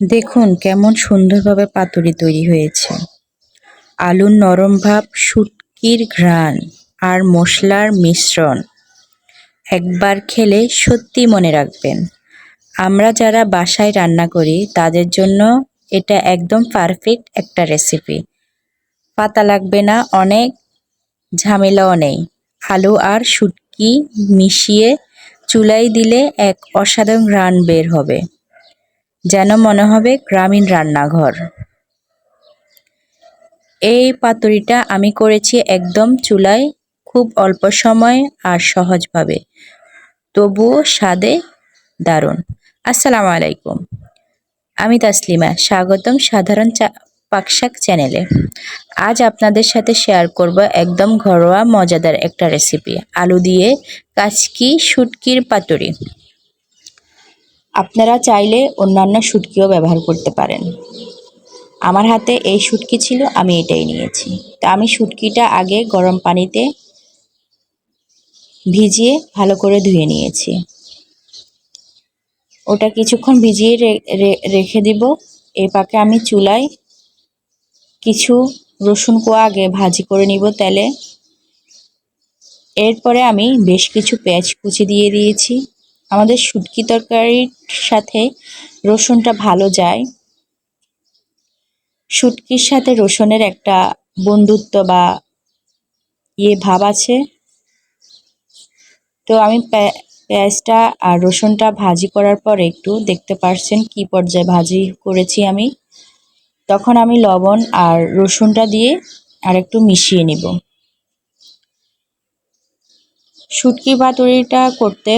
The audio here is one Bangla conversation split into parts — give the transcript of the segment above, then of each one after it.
দেখুন কেমন সুন্দরভাবে পাতুরি তৈরি হয়েছে। আলুর নরম ভাব, শুটকির ঘ্রাণ আর মশলার মিশ্রণ। একবার খেলে সত্যি মনে রাখবেন। আমরা যারা বাসায় রান্না করি, তাদের জন্য এটা একদম পারফেক্ট একটা রেসিপি পাতা লাগবে না, অনেক ঝামেলাও নেই। আলু আর শুটকি মিশিয়ে চুলাই দিলে এক অসাধারণ ঘ্রাণ বের হবে। যেন মনে হবে গ্রামীণ রান্নাঘর। এই পাতুরিটা আমি করেছি একদম চুলায় খুব অল্প সময় আর সহজভাবে। তবুও স্বাদে দারুণ। আসসালামু আলাইকুম। আমি তাসলিমা, স্বাগতম সাধারণ পাকশাক চ্যানেলে। আজ আপনাদের সাথে শেয়ার করব একদম ঘরোয়া মজাদার একটা রেসিপি, আলু দিয়ে কাচকি শুটকির পাতুরি। আপনারা চাইলে অন্যান্য শুটকিও ব্যবহার করতে পারেন। আমার হাতে এই শুটকি ছিল, আমি এটাই নিয়েছি। তা আমি শুটকিটা আগে গরম পানিতে ভিজিয়ে ভালো করে ধুয়ে নিয়েছি। ওটা কিছুক্ষণ ভিজিয়ে রেখে দিব। এই পাকে আমি চুলায় কিছু রসুন কোয়া আগে ভাজি করে নিব তেলে। এরপরে আমি বেশ কিছু পেঁয়াজ কুচি দিয়ে দিয়েছি। আমাদের শুটকি তরকারির সাথে রসুনটা ভালো যায়। শুটকির সাথে রসুনের একটা বন্ধুত্ব বা ইয়ে ভাব আছে। তো আমি পেঁয়াজটা আর রসুনটা ভাজি করার পর একটু দেখতে পারছেন কি পর্যায়ে ভাজি করেছি আমি। তখন আমি লবণ আর রসুনটা দিয়ে আর একটু মিশিয়ে নিব। শুটকি পাতুরিটা করতে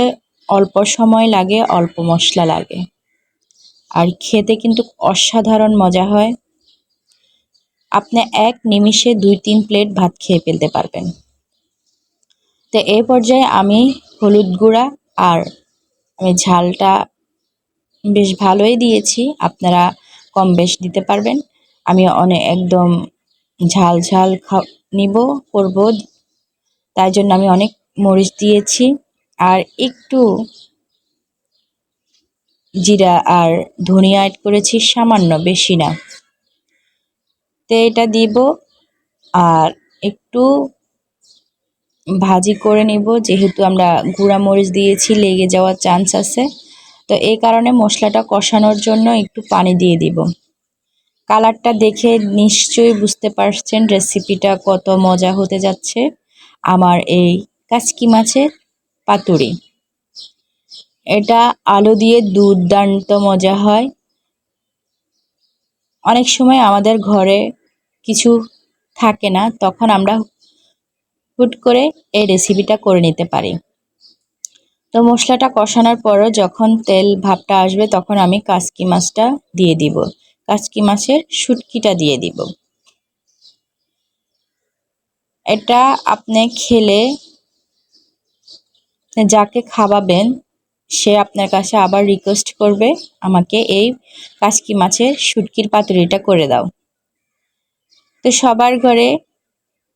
অল্প সময় লাগে, অল্প মশলা লাগে। আর খেতে কিন্তু অসাধারণ মজা হয়। আপনি এক নিমিষে দুই, তিন প্লেট ভাত খেয়ে ফেলতে পারবেন। তো এই পর্যায়ে আমি হলুদ গুঁড়া আর আমি ঝালটা বেশ ভালোই দিয়েছি, আপনারা কম বেশ দিতে পারবেন। আমি অনেক একদম ঝাল ঝাল খা নিব, করব। তাই জন্য আমি অনেক মরিচ দিয়েছি। আর একটু জিরা আর ধনিয়া অ্যাড করেছি, সামান্য বেশি না। তো এটা দিব আর একটু ভাজি করে নিব, যেহেতু আমরা গুঁড়া মরিচ দিয়েছি, লেগে যাওয়ার চান্স আছে। তো এই কারণে মশলাটা কষানোর জন্য একটু পানি দিয়ে দিব। কালারটা দেখে নিশ্চয়ই বুঝতে পারছেন রেসিপিটা কত মজা হতে যাচ্ছে। আমার এই কাচকি মাছের পাতুরি। এটা আলু দিয়ে দুর্দান্ত মজা হয়। অনেক সময় আমাদের ঘরে কিছু থাকে না, তখন আমরা হুট করে এই রেসিপিটা করে নিতে পারি। তো মশলাটা কষানোর পরও যখন তেল ভাবটা আসবে, তখন আমি কাসকি মাছটা দিয়ে দিব। কাসকি মাছের শুটকিটা দিয়ে দিব। এটা আপনি খেলে যাকে খাওয়াবেন, সে আপনার কাছে আবার রিকোয়েস্ট করবে, আমাকে এই কাসকি মাছের শুটকির পাতুরিটা করে দাও। তো সবার ঘরে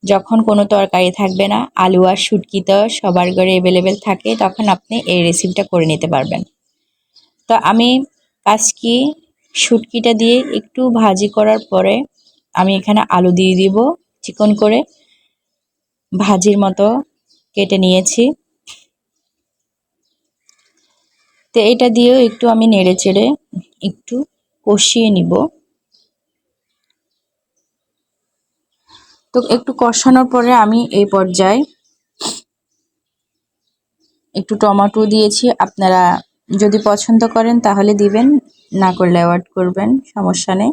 যখন কোনো তরকারি থাকবে না, আলু আর শুটকি তো সবার ঘরে অ্যাভেলেবেল থাকে, তখন আপনি এই রেসিপিটা করে নিতে পারবেন। তো আমি কাসকি শুটকিটা দিয়ে একটু ভাজি করার পরে আমি এখানে আলু দিয়ে দিব, চিকন করে। ভাজির মতো কেটে নিয়েছি। তো এটা দিয়েও একটু আমি নেড়ে চেড়ে একটু কষিয়ে নিব। তো একটু কষানোর পরে আমি এই পর্যায়ে একটু টমেটো দিয়েছি। আপনারা যদি পছন্দ করেন তাহলে দিবেন, না করলে অ্যাওয়ার্ড করবেন, সমস্যা নেই।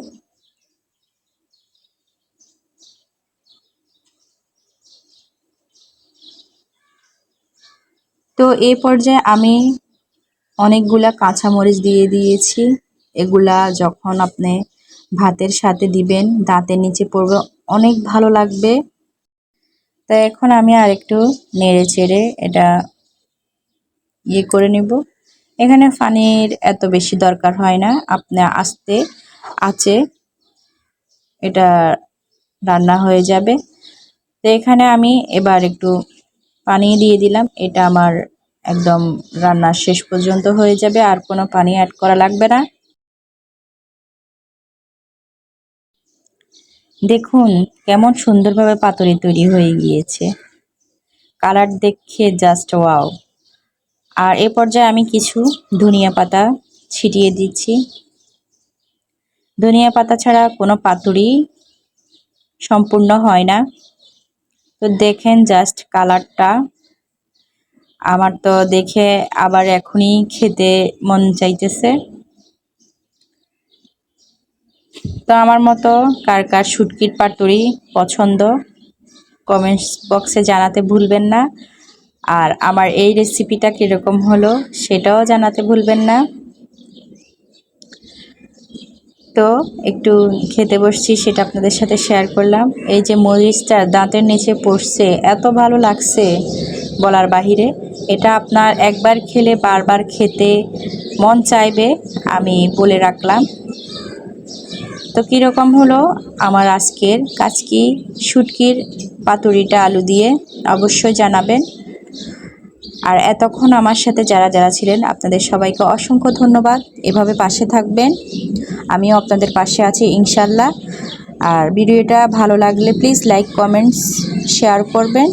তো এই পর্যায়ে আমি অনেকগুলা কাঁচামরিচ দিয়ে দিয়েছি। এগুলা যখন আপনি ভাতের সাথে দিবেন, দাঁতের নিচে পড়বে, অনেক ভালো লাগবে। তা এখন আমি আর একটু নেড়ে চেড়ে এটা ইয়ে করে নেব। এখানে পানির এত বেশি দরকার হয় না। আপনি আস্তে আছে এটা রান্না হয়ে যাবে। তো এখানে আমি এবার একটু পানি দিয়ে দিলাম। এটা আমার একদম রান্না শেষ পর্যন্ত হয়ে যাবে, আর কোনো পানি অ্যাড করা লাগবে না। দেখুন, কেমন সুন্দরভাবে পাতুরি তৈরি হয়ে গিয়েছে। কালার দেখে জাস্ট ওয়াও আর এ পর্যায়ে আমি কিছু ধনিয়া পাতা ছিটিয়ে দিচ্ছি। ধনিয়া পাতা ছাড়া কোনো পাতুরি সম্পূর্ণ হয় না। তো দেখেন জাস্ট কালারটা আমার তো দেখে আবার এখনই খেতে মন চাইতেছে। তো আমার মতো কার কার শুটকির পাতুরি পছন্দ কমেন্টস বক্সে জানাতে ভুলবেন না। আর আমার এই রেসিপিটা কীরকম হলো সেটাও জানাতে ভুলবেন না। তো একটু খেতে বসছি, সেটা আপনাদের সাথে শেয়ার করলাম। এই যে মরিচটা দাঁতের নিচে পড়ছে, এত ভালো লাগছে বলার বাহিরে। এটা আপনার একবার খেলে, বারবার খেতে মন চাইবে, আমি বলে রাখলাম। তো কীরকম হলো আমার আজকের কাচকি শুটকির পাতুরিটা আলু দিয়ে? অবশ্যই জানাবেন। আর এতক্ষণ আমার সাথে যারা যারা ছিলেন, আপনাদের সবাইকে অসংখ্য ধন্যবাদ। এভাবে পাশে থাকবেন। আমিও আপনাদের পাশে আছি, ইনশাল্লাহ। আর ভিডিওটা ভালো লাগলে প্লিজ লাইক, কমেন্টস, শেয়ার করবেন।